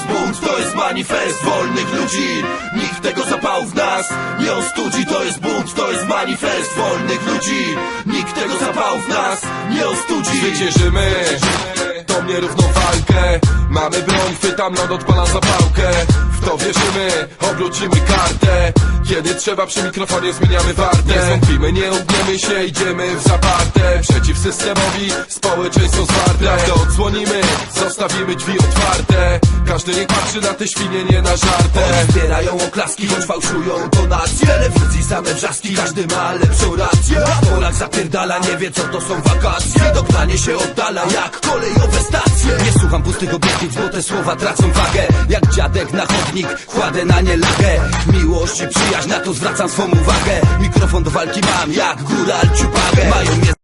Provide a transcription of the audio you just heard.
bunt, to jest manifest wolnych ludzi. Nikt tego zapału w nas nie ostudzi. To jest bunt, to jest manifest wolnych ludzi. Nikt tego zapału w nas nie ostudzi. Zwyciężymy. To mnie równą walkę Mamy broń, chwytam ląd, odpalam zapałkę. W to wierzymy, obrócimy kartę. Kiedy trzeba przy mikrofonie zmieniamy wartę. Nie zwątpimy, nie ugniemy się, idziemy w zaparte. Przeciw systemowi, społeczeństwo zwarte. Prawdę odsłonimy, zostawimy drzwi otwarte Każdy niech patrzy na te świnie, nie na żartę Zbierają oklaski, choć fałszują tonacje Telewizji same wrzaski, każdy ma lepszą rację. Polak zapierdala, nie wie co to są wakacje. Dognanie się oddala jak kolejowe stacje. Nie słucham pustych obietnic, bo te słowa tracą wagę. Jak dziadek na chodnik, kładę na nie lagę. Miłość i przyjaźń, na to zwracam swą uwagę. Mikrofon do walki mam, jak góral ciupagę. Mają mnie